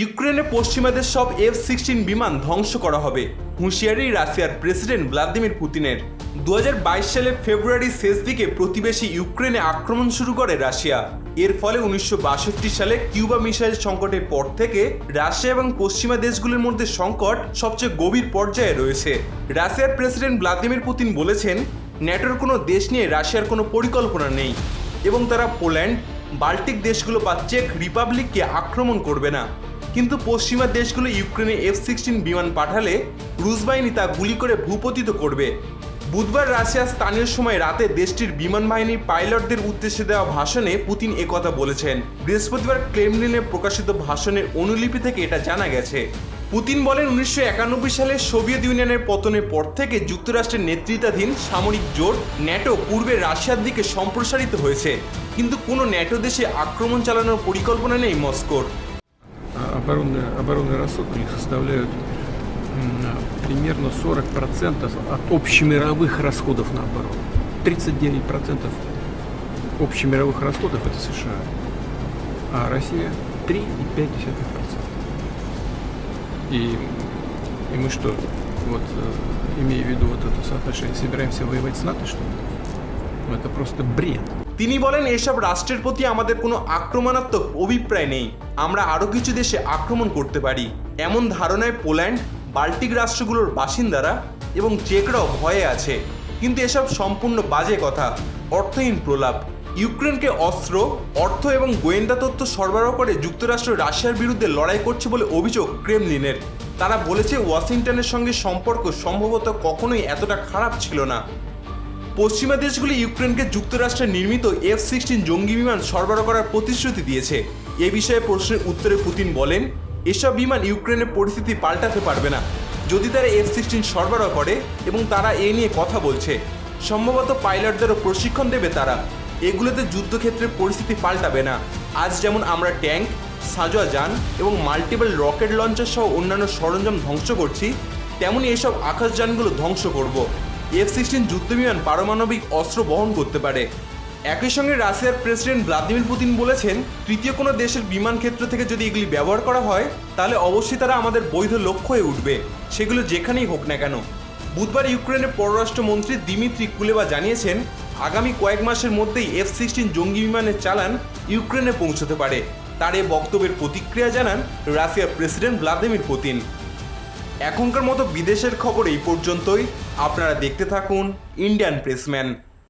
ইউক্রেনে পশ্চিমাদের সব এফ সিক্সটিন বিমান ধ্বংস করা হবে, হুঁশিয়ারি রাশিয়ার প্রেসিডেন্ট ভ্লাদিমির পুতিনের। দু হাজার বাইশ সালে ফেব্রুয়ারির শেষ দিকে প্রতিবেশী ইউক্রেনে আক্রমণ শুরু করে রাশিয়া। এর ফলে উনিশশো বাষট্টি সালে কিউবা মিসাইল সংকটের পর থেকে রাশিয়া এবং পশ্চিমা দেশগুলির মধ্যে সংকট সবচেয়ে গভীর পর্যায়ে রয়েছে। রাশিয়ার প্রেসিডেন্ট ভ্লাদিমির পুতিন বলেছেন, ন্যাটোর কোনো দেশ নিয়ে রাশিয়ার কোনো পরিকল্পনা নেই এবং তারা পোল্যান্ড, বাল্টিক দেশগুলো বা চেক রিপাবলিককে আক্রমণ করবে না। কিন্তু পশ্চিমা দেশগুলো ইউক্রেনে এফ সিক্সটিন বিমান পাঠালে রুশ বাহিনী তা গুলি করে ভূপতিত করবে। বুধবার রাশিয়ার স্থানীয় সময় রাতে দেশটির বিমান বাহিনীর পাইলটদের উদ্দেশ্যে দেওয়া ভাষণে পুতিন একথা বলেছেন। বৃহস্পতিবার ক্লেমলিনে প্রকাশিত ভাষণের অনুলিপি থেকে এটা জানা গেছে। পুতিন বলেন, উনিশশো একানব্বই সালে সোভিয়েত ইউনিয়নের পতনের পর থেকে যুক্তরাষ্ট্রের নেতৃত্বাধীন সামরিক জোট ন্যাটো পূর্বে রাশিয়ার দিকে সম্প্রসারিত হয়েছে। কিন্তু কোনো ন্যাটো দেশে আক্রমণ চালানোর পরিকল্পনা নেই মস্কোর। Оборонный, оборонный расход у них составляют примерно 40% от общемировых расходов на оборону. 39% общемировых расходов это США, а Россия 3,5%. И, и мы что, вот э, имея в виду вот это соотношение, собираемся воевать с НАТО, что ли? Ну, это просто бред. তিনি বলেন এসব রাষ্ট্রের প্রতি আমাদের কোনো আক্রমণাত্মক অভিপ্রায় নেই আমরা আরও কিছু দেশে আক্রমণ করতে পারি এমন ধারণায় পোল্যান্ড বাল্টিক রাষ্ট্রগুলোর বাসিন্দারা এবং চেকরাও ভয়ে আছে কিন্তু এসব সম্পূর্ণ বাজে কথা অর্থহীন প্রলাপ ইউক্রেনকে অস্ত্র অর্থ এবং গোয়েন্দা তথ্য সরবরাহ করে যুক্তরাষ্ট্র রাশিয়ার বিরুদ্ধে লড়াই করছে বলে অভিযোগ ক্রেমলিনের তারা বলেছে ওয়াশিংটনের সঙ্গে সম্পর্ক সম্ভবত কখনোই এতটা খারাপ ছিল না পশ্চিমা দেশগুলি ইউক্রেনকে যুক্তরাষ্ট্রের নির্মিত এফ সিক্সটিন জঙ্গি বিমান সরবরাহ করার প্রতিশ্রুতি দিয়েছে। এ বিষয়ে প্রশ্নের উত্তরে পুতিন বলেন, এসব বিমান ইউক্রেনের পরিস্থিতি পাল্টাতে পারবে না। যদি তারা এফ সিক্সটিন সরবরাহ করে এবং তারা এ নিয়ে কথা বলছে, সম্ভবত পাইলটদেরও প্রশিক্ষণ দেবে তারা। এগুলোতে যুদ্ধক্ষেত্রের পরিস্থিতি পাল্টাবে না। আজ যেমন আমরা ট্যাঙ্ক, সাজোয়া যান এবং মাল্টিপল রকেট লঞ্চার সহ অন্যান্য সরঞ্জাম ধ্বংস করছি তেমনই এসব আকাশযানগুলো ধ্বংস করব। এফ সিক্সটিন যুদ্ধবিমান পারমাণবিক অস্ত্র বহন করতে পারে। একই সঙ্গে রাশিয়ার প্রেসিডেন্ট ভ্লাদিমির পুতিন বলেছেন, তৃতীয় কোনো দেশের বিমান ক্ষেত্র থেকে যদি এগুলি ব্যবহার করা হয়, তাহলে অবশ্যই তারা আমাদের বৈধ লক্ষ্য হয়ে উঠবে। সেগুলো যেখানেই হোক না কেন। বুধবার ইউক্রেনের পররাষ্ট্রমন্ত্রী দিমিত্রি কুলেবা জানিয়েছেন, আগামী কয়েক মাসের মধ্যেই এফ সিক্সটিন জঙ্গি বিমানের চালান ইউক্রেনে পৌঁছতে পারে। তার এ বক্তব্যের প্রতিক্রিয়া জানান রাশিয়ার প্রেসিডেন্ট ভ্লাদিমির পুতিন। এখনকার মতো বিদেশের খবর এই পর্যন্তই। আপনারা দেখতে থাকুন ইন্ডিয়ান প্রেসম্যান